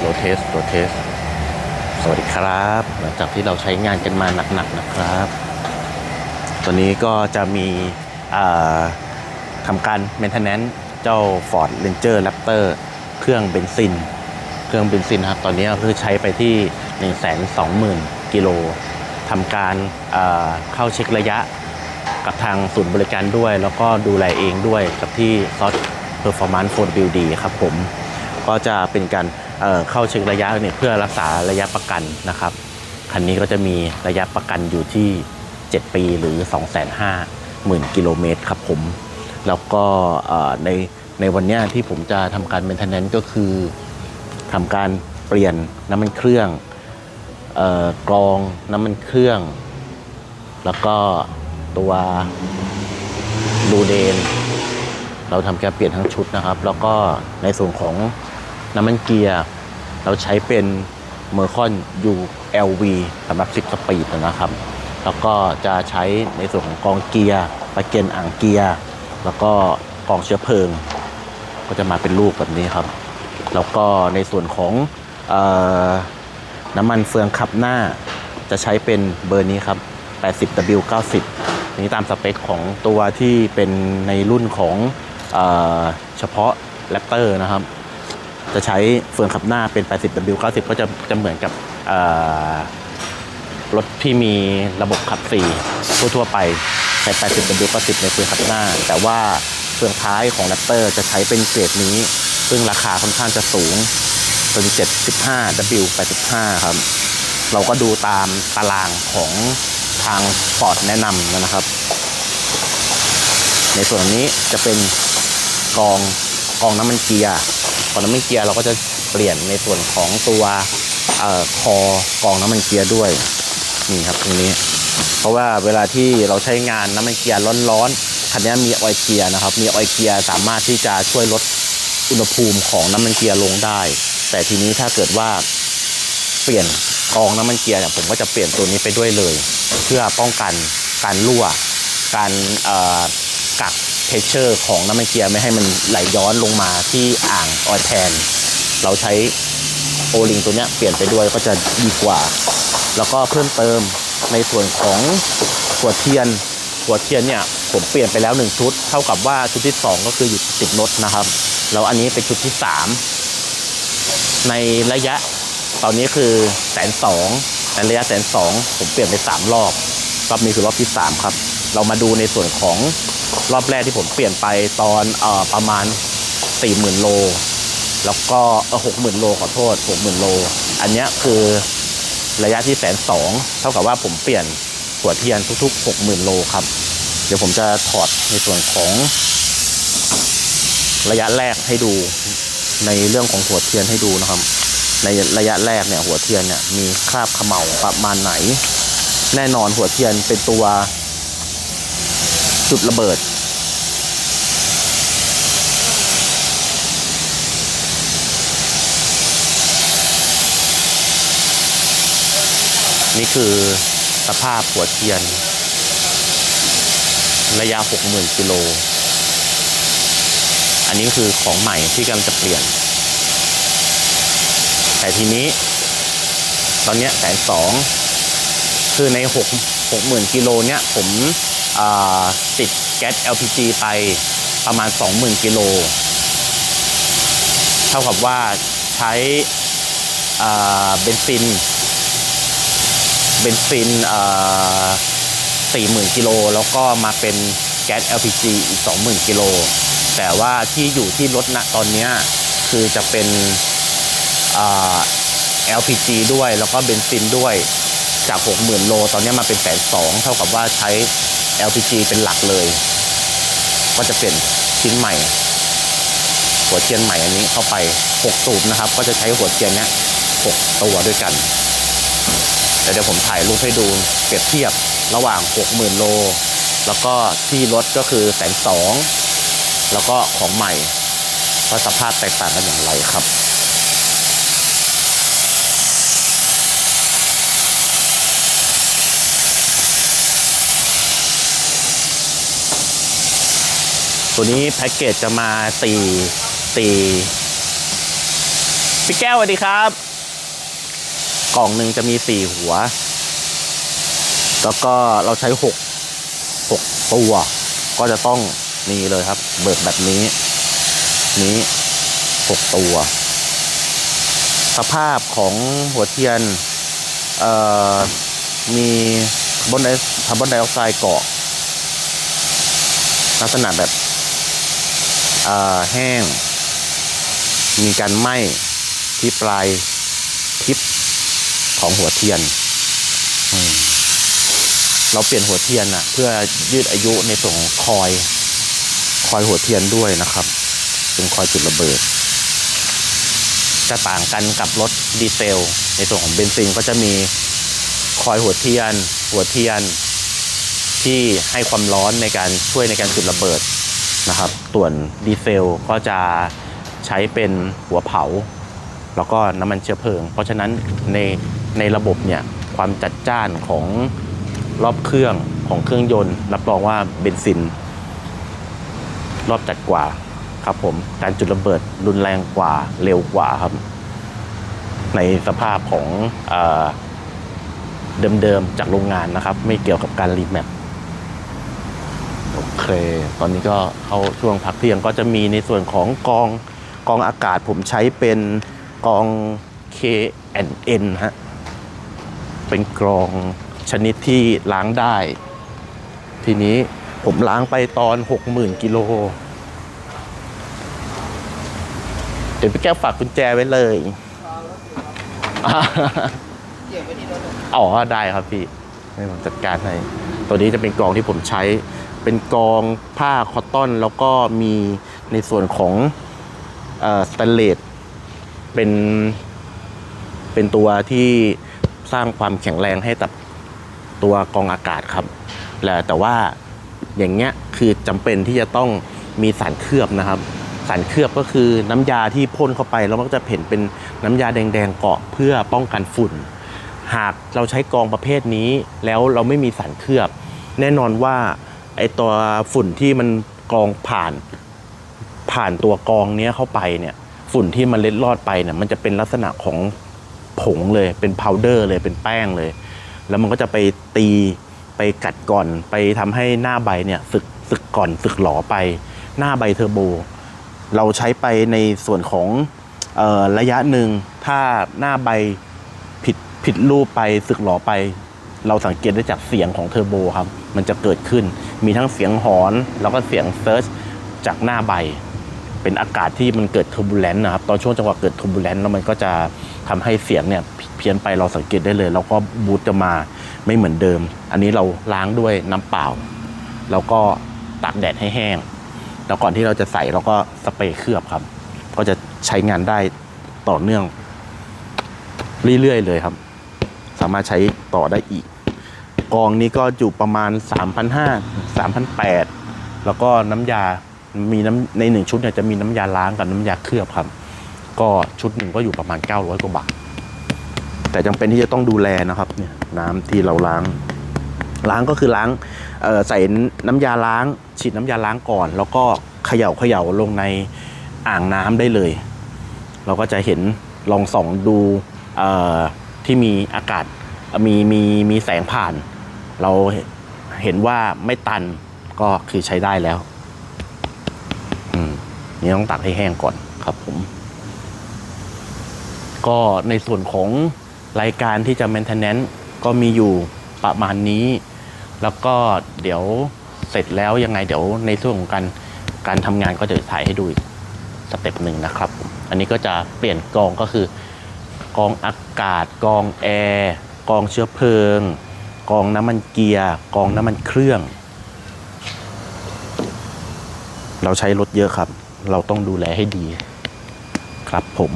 โรเทสโรเทสสวัสดีครับ หลังจากที่เราใช้งานกันมาหนักๆนะครับ ตัวนี้ก็จะมีทำการ maintenance เจ้า Ford Ranger Raptor เครื่องเบนซิน เครื่องเบนซินครับ ตอนนี้ก็คือใช้ไปที่ 120,000 กิโลทำการเข้าเช็คระยะกับทางศูนย์บริการด้วย แล้วก็ดูแลเองด้วยกับที่ซอส Performance 4 WD ครับผม ก็จะเป็นการ เเข้าเช็คระยะเนี่ยเพื่อรักษาระยะประกันนะครับคันนี้ก็จะมีระยะประกันอยู่ที่ 7 ปีหรือ 250,000 กิโลเมตรครับผม แล้วก็ในในวันนี้ที่ผมจะทำการ maintenance ก็คือทำการเปลี่ยนน้ำมันเครื่องออกรองน้ำมันเครื่อง แล้วก็ตัวดูเดน เราทำการเปลี่ยนทั้งชุดนะครับ แล้วก็ในส่วนของ น้ำมันเกียร์ เราใช้เป็นเมอร์คอน ULV สำหรับ 10 สปีดนะครับ แล้วก็จะใช้ในส่วนของกองเกียร์ตะเกียนอ่างเกียร์ แล้วก็กองเชื้อเพลิง ก็จะมาเป็นลูกแบบนี้ครับ แล้วก็ในส่วนของออน้ำมันเฟืองขับหน้า จะใช้เป็นเบอร์นี้ครับ 80W90 นี้ตามสเปคของตัวที่เป็นในรุ่นของเอเฉพาะแรปเตอร์นะครับ จะใช้เฟืองขับหน้าเป็น 80W90 ก็จะจะเหมือนกับรถที่มีระบบขับ4ทั่วๆไปใช้ 80W90 ในเฟืองขับหน้า แต่ว่าเฟืองท้ายของ Raptor จะใช้เป็นเกรดนี้ ซึ่งราคาค่อนข้างจะสูงเป็น 75W85 ครับ เราก็ดูตามตารางของทางฟอร์ดแนะนำนะครับ ในส่วนนี้จะเป็นกองกองน้ำมันเกียร์ กองน้ำมันเกียร์เราก็จะเปลี่ยนในส่วนของตัวออคอกองน้ำมันเกียร์ด้วยนี่ครับตรงนี้ เพราะว่าเวลาที่เราใช้งานน้ำมันเกียร์ร้อนๆคันนี้มีออยเกียร์นะครับ มีออยเกียร์สามารถที่จะช่วยลดอุณหภูมิของน้ำมันเกียร์ลงได้ แต่ทีนี้ถ้าเกิดว่าเปลี่ยนกองน้ำมันเกียร์เนี่ยผมก็จะเปลี่ยนตัวนี้ไปด้วยเลย เพื่อป้องกันการรั่ว การกัก เพชเชอร์ของน้ำมันเกียร์ไม่ให้มันไหลย้อนลงมาที่อ่างออยแทน เราใช้โอลิงตัวเนี้ยเปลี่ยนไปด้วยก็จะดีกว่า แล้วก็เพิ่มเติมในส่วนของหัวเทียน หัวเทียนเนี่ยผมเปลี่ยนไปแล้วหนึ่งชุด เท่ากับว่าชุดที่สองก็คืออยู่ติดรถนะครับ แล้วอันนี้เป็นชุดที่สามในระยะตอนนี้คือแสนสองในระยะแสนสองผมเปลี่ยนไปสามรอบรอบนี้คือรอบที่สามครับ เรามาดูในส่วนของ รอบแรกที่ผมเปลี่ยนไปตอนอประมาณสี่หมื่นโล แล้วก็เออหกหมื่นโลขอโทษหกหมื่นโล อันนี้คือระยะที่แสนสองเท่ากับว่าผมเปลี่ยนหัวเทียนทุกๆหกหมื่นโลครับ เดี๋ยวผมจะถอดในส่วนของระยะแรกให้ดูในเรื่องของหัวเทียนให้ดูนะครับ ในระยะแรกเนี่ยหัวเทียนเนี่ยมีคราบเขม่าประมาณไหน แน่นอนหัวเทียนเป็นตัวจุดระเบิด นี่คือสภาพหัวเทียน ระยะ 60,000กิโล อันนี้คือของใหม่ที่กำลังจะเปลี่ยน แต่ทีนี้ ตอนนี้แสนสองคือในหกหกหมื่นกิโลเนี้ยผมติดแก๊ส LPG ไปประมาณ 20,000กิโล เท่ากับว่าใช้เบนซิน เบนซินสี่หมื่นกิโลแล้วก็มาเป็นแก๊ส LPG อีก 20,000กิโลแต่ว่าที่อยู่ที่รถณตอนนี้คือจะเป็นอ่า LPG ด้วยแล้วก็เบนซินด้วยจาก 60,000 โล ตอนนี้มาเป็นแสนสองเท่ากับว่าใช้ LPG เป็นหลักเลย ก็จะเปลี่ยนชิ้นใหม่ หัวเทียนใหม่อันนี้เข้าไป 6 สูบนะครับ ก็จะใช้หัวเทียนเนี้ย6ตัวด้วยกัน เดี๋ยวผมถ่ายรูปให้ดูเปรียบเทียบระหว่าง 60,000 โล แล้วก็ที่รถก็คือแสนสองแล้วก็ของใหม่ว่าสภาพแตกต่างกันอย่างไรครับตัวนี้แพ็กเกจจะมา4 4พี่แก้วสวัสดีครับ กล่องหนึ่งจะมีสี่หัว แล้วก็เราใช้หกหกตัว ก็จะต้องนี่เลยครับ เบิกแบบนี้ นี้หกตัว สภาพของหัวเทียนมีคาร์บอนไดคาร์บอนไดออกไซด์เกาะลักษณะแบบแห้ง มีการไหม้ที่ปลาย ของหัวเทียน เราเปลี่ยนหัวเทียนอะเพื่อยืดอายุในส่วนของคอย คอยหัวเทียนด้วยนะครับ เป็นคอยจุดระเบิด จะต่างกันกับรถดีเซล ในส่วนของเบนซินก็จะมีคอยหัวเทียน หัวเทียน ที่ให้ความร้อนในการช่วยในการจุดระเบิดนะครับส่วนดีเซลก็จะใช้เป็นหัวเผา แล้วก็น้ำมันเชื้อเพลิง เพราะฉะนั้นในในระบบเนี่ยความจัดจ้านของรอบเครื่องของเครื่องยนต์ รับรองว่าเบนซิน รอบจัดกว่าครับผมการจุดระเบิดรุนแรงกว่าเร็วกว่าครับ ในสภาพของเอเดิมๆจากโรงงานนะครับ ไม่เกี่ยวกับการรีแมปโอเค ตอนนี้ก็เข้าช่วงพักเที่ยงก็จะมีในส่วนของกองกองอากาศผมใช้เป็น กอง K&N ฮะ เป็นกรองชนิดที่ล้างได้ ทีนี้ผมล้างไปตอน 60,000 กิโล เดี๋ยวพี่แก้วฝากกุญแจไว้เลยเอ๋อ ได้ครับพี่ ให้ผมจัดการให้ ตัวนี้จะเป็นกรองที่ผมใช้ เป็นกรองผ้าคอตตอน แล้วก็มีในส่วนของสแตนเลส เป็นเป็นตัวที่สร้างความแข็งแรงให้กับตัวกองอากาศครับและแต่ว่าอย่างเงี้ยคือจำเป็นที่จะต้องมีสารเคลือบนะครับ สารเคลือบก็คือน้ำยาที่พ่นเข้าไปแล้วมันก็จะเห็นเป็นน้ำยาแดงๆเกาะเพื่อป้องกันฝุ่น หากเราใช้กองประเภทนี้ แล้วเราไม่มีสารเคลือบ แน่นอนว่าไอตัวฝุ่นที่มันกรองผ่านผ่านตัวกองเนี้ยเข้าไปเนี่ย ฝุ่นที่มันเล็ดลอดไปเนี่ยมันจะเป็นลักษณะของผงเลยเป็นพาวเดอร์เลยเป็นแป้งเลย แล้วมันก็จะไปตีไปกัดก่อนไปทำให้หน้าใบเนี่ยสึกสึกก่อนสึกหลอไป หน้าใบเทอร์โบ เราใช้ไปในส่วนของออระยะหนึ่งถ้าหน้าใบผิดผิดรูปไปสึกหลอไป เราสังเกตได้จากเสียงของเทอร์โบครับ มันจะเกิดขึ้นมีทั้งเสียงหอน แล้วก็เสียงเซิร์ชจากหน้าใบ เป็นอากาศที่มันเกิดเทอร์บูเลนต์นะครับตอนช่วงจังหวะเกิดเทอร์บูเลนต์แล้วมันก็จะทำให้เสียงเนี่ยเพี้ยนไปเราสังเกตได้เลย แล้วก็บูตจะมาไม่เหมือนเดิม อันนี้เราล้างด้วยน้ำเปล่า แล้วก็ตากแดดให้แห้ง แล้วก่อนที่เราจะใส่เราก็สเปรย์เคลือบครับ ก็จะใช้งานได้ต่อเนื่อง เรื่อยๆเลยครับ สามารถใช้ต่อได้อีก กองนี้ก็อยู่ประมาณ 3,500 3,800 แล้วก็น้ำยา มีน้ำในหนึ่งชุดเนี่ยจะมีน้ำยาล้างกับน้ำยาเคลือบครับ ก็ชุดหนึ่งก็อยู่ประมาณ 900 กว่าบาท แต่จำเป็นที่จะต้องดูแลนะครับเนี่ยน้ำที่เราล้าง ล้างก็คือล้างใส่น้ำยาล้างฉีดน้ำยาล้างก่อน แล้วก็เขย่าเขย่าลงในอ่างน้ำได้เลย เราก็จะเห็นลองส่องดูที่มีอากาศมีมีมีแสงผ่าน เราเห็นว่าไม่ตันก็คือใช้ได้แล้ว นี่ต้องตักให้แห้งก่อนครับผม ก็ในส่วนของรายการที่จะ maintenance ก็มีอยู่ประมาณนี้ แล้วก็เดี๋ยวเสร็จแล้วยังไงเดี๋ยวในส่วนของการการทำงานก็จะถ่ายให้ดูอีกสเต็ปหนึ่งนะครับ อันนี้ก็จะเปลี่ยนกองก็คือกองอากาศ กองแอร์กองเชื้อเพลิง กองน้ำมันเกียร์ กองน้ำมันเครื่อง เราใช้รถเยอะครับ เราต้องดูแลให้ดี ครับผม